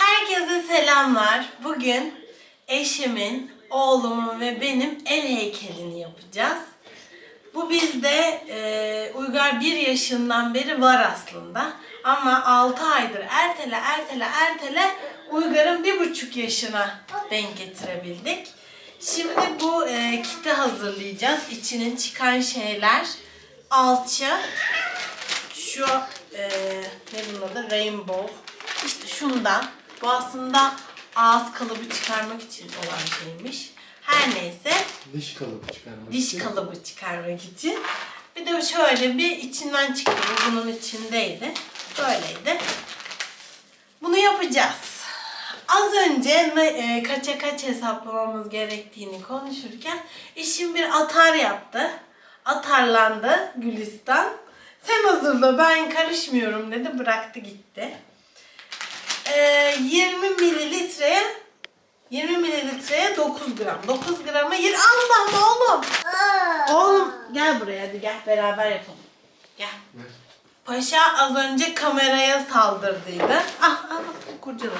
Herkese selamlar. Bugün eşimin, oğlumun ve benim el heykelini yapacağız. Bu bizde e, Uygar bir yaşından beri var aslında. Ama 6 aydır ertele ertele ertele Uygar'ın bir buçuk yaşına denk getirebildik. Şimdi bu e, kiti hazırlayacağız. İçinin çıkan şeyler alçı, şu e, ne bunun adı? Rainbow. İşte şundan. Bu aslında ağız kalıbı çıkarmak için olan şeymiş. Her neyse Diş kalıbı çıkarmak diş için. kalıbı çıkarmak için. Bir de şöyle bir içinden çıktı. Bu bunun içindeydi. Böyleydi. Bunu yapacağız. Az önce e, kaça kaç hesaplamamız gerektiğini konuşurken işim bir atar yaptı. Atarlandı Gülistan. Sen hazırla ben karışmıyorum dedi bıraktı gitti. E, 20 mililitreye 20 mililitreye 9 gram. 9 grama 20... Allah'ım oğlum. Oğlum gel buraya hadi gel beraber yapalım. Gel. Ver. Paşa az önce kameraya saldırdıydı. Ah ah bak kurcala.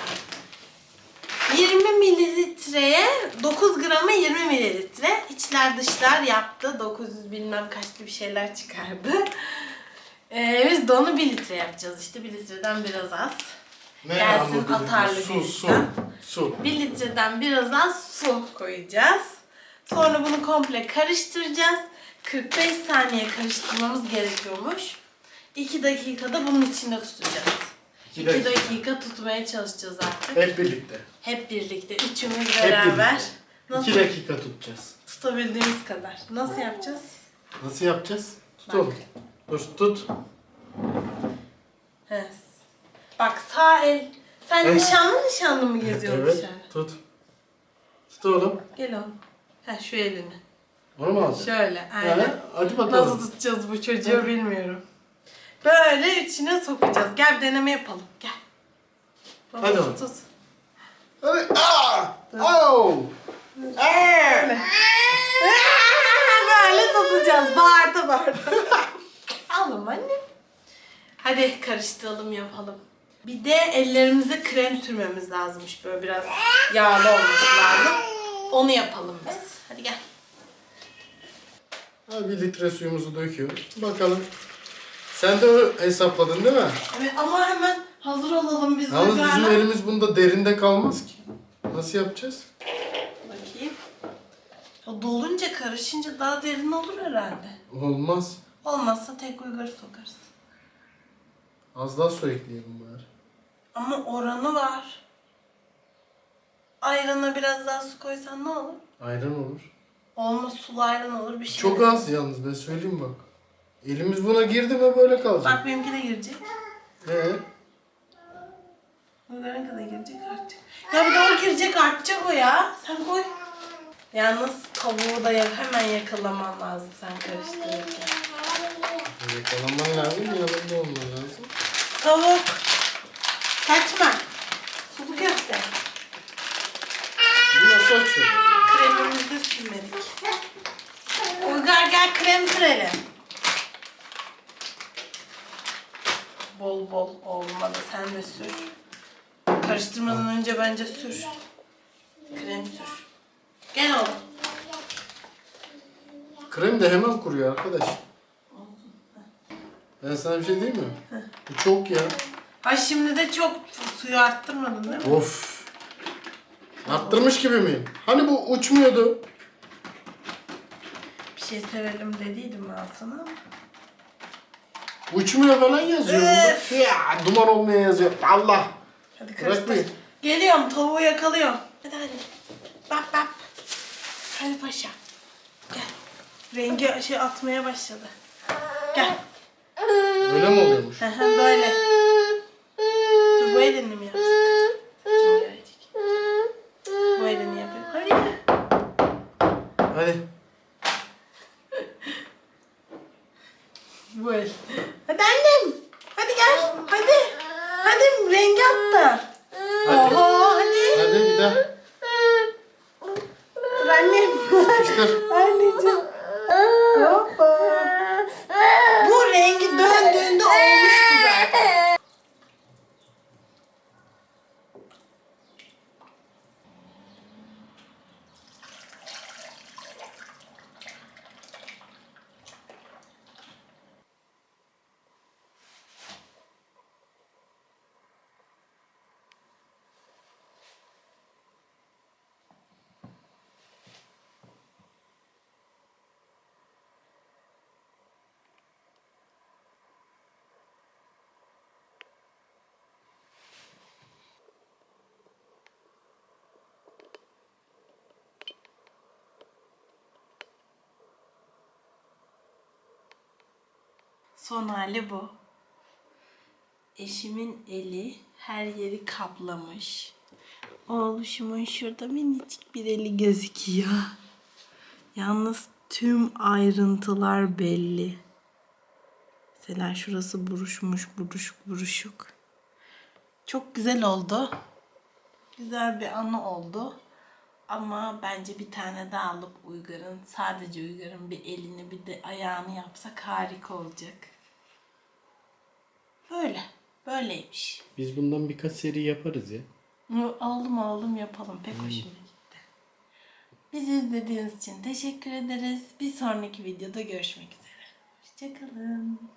20 mililitreye 9 grama 20 mililitre içler dışlar yaptı. 900 bilmem kaçlı bir şeyler çıkardı. Ee, biz de onu 1 litre yapacağız işte 1 litreden biraz az. Ne Gelsin atarlı Su, su, Gülistan. su. 1 litreden biraz az su koyacağız. Sonra bunu komple karıştıracağız. 45 saniye karıştırmamız gerekiyormuş. 2 dakikada bunun içinde tutacağız. İki 2 dakika. dakika tutmaya çalışacağız artık. Hep birlikte. Hep birlikte, üçümüz beraber. birlikte. Nasıl 2 dakika tutacağız. tutabildiğimiz kadar. Nasıl yapacağız? Nasıl yapacağız? Tut oğlum. Dur tut. He. Bak sağ el. Sen Evet. nişanlı nişanlı mı geziyorsun Evet. dışarı? Tut. Tut oğlum. Gel oğlum. Ha şu elini. Onu mu alacaksın? Şöyle. Aynen. Hadi Nasıl bakalım. tutacağız bu çocuğu bilmiyorum. Böyle içine sokacağız. Gel bir deneme yapalım. Gel. Babası Hadi oğlum. tut. Hadi. Aa! Oh! Aa! Böyle tutacağız. Bağırdı bağırdı. Alım anne. Hadi karıştıralım yapalım. Bir de ellerimize krem sürmemiz lazımmış. Böyle biraz yağlı olması lazım. Onu yapalım biz. Hadi gel. Ha, bir litre suyumuzu döküyoruz. Bakalım. Sen de hesapladın değil mi? Evet, ama hemen hazır olalım biz. Yalnız bizim Uygar'la. elimiz bunda derinde kalmaz ki. Nasıl yapacağız? Bakayım. O dolunca karışınca daha derin olur herhalde. Olmaz. Olmazsa tek uygarı sokarız. Az daha su ekleyelim bari. Ama oranı var. Ayrana biraz daha su koysan ne olur? Ayran olur. Olmaz sulu ayran olur bir şey. Çok az yalnız ben söyleyeyim bak. Elimiz buna girdi mi böyle kalacak. Bak benimki de girecek. Ee, Uygarınki de girecek artacak. Ya bir de o girecek artacak o ya. Sen koy. Yalnız tavuğu da ya- hemen yakalaman lazım sen karıştırırken. yakalanman lazım, yanında olman lazım. Tavuk. Kaçma. Sulu köfte. Bu nasıl açıyor? Kremimizi sürmedik. Uygar gel krem sürelim. Bol bol olmadı. Sen de sür. Karıştırmadan önce bence sür. Krem sür. Gel oğlum. Krem de hemen kuruyor arkadaş. Ben sana bir şey diyeyim mi? Bu çok ya. Ay şimdi de çok suyu arttırmadın değil mi? Of. Arttırmış gibi miyim? Hani bu uçmuyordu? Bir şey sevelim dediydim ben sana ama. Uçmuyor falan yazıyor bunda. Öf. Ya duman olmaya yazıyor. Allah. Hadi karıştır. Geliyorum tavuğu yakalıyorum. Hadi hadi. Bap bap. Hadi paşa. Gel. Rengi şey atmaya başladı. Gel. Öyle mi oluyormuş? Hı, Böyle. Dur bu elini mi yapsın? Şimdi gelecek. Bu elini yapayım. Hadi gel. Hadi. Bu el. Hadi annem. Hadi gel. Hadi. Hadi rengi attı. Hadi. Oho hadi. Hadi bir daha. Dur annem. İşte. Anneciğim. Hoppa. Bu rengi döndüğünde olmuştu zaten. Son hali bu. Eşimin eli her yeri kaplamış. Oğluşumun şurada minicik bir eli gözüküyor. Yalnız tüm ayrıntılar belli. Mesela şurası buruşmuş, buruşuk buruşuk. Çok güzel oldu. Güzel bir anı oldu. Ama bence bir tane daha alıp Uygar'ın, sadece Uygar'ın bir elini bir de ayağını yapsak harika olacak. Böyle. Böyleymiş. Biz bundan birkaç seri yaparız ya. Oğlum oğlum yapalım. Pek hoşuma gitti. Bizi izlediğiniz için teşekkür ederiz. Bir sonraki videoda görüşmek üzere. Hoşçakalın.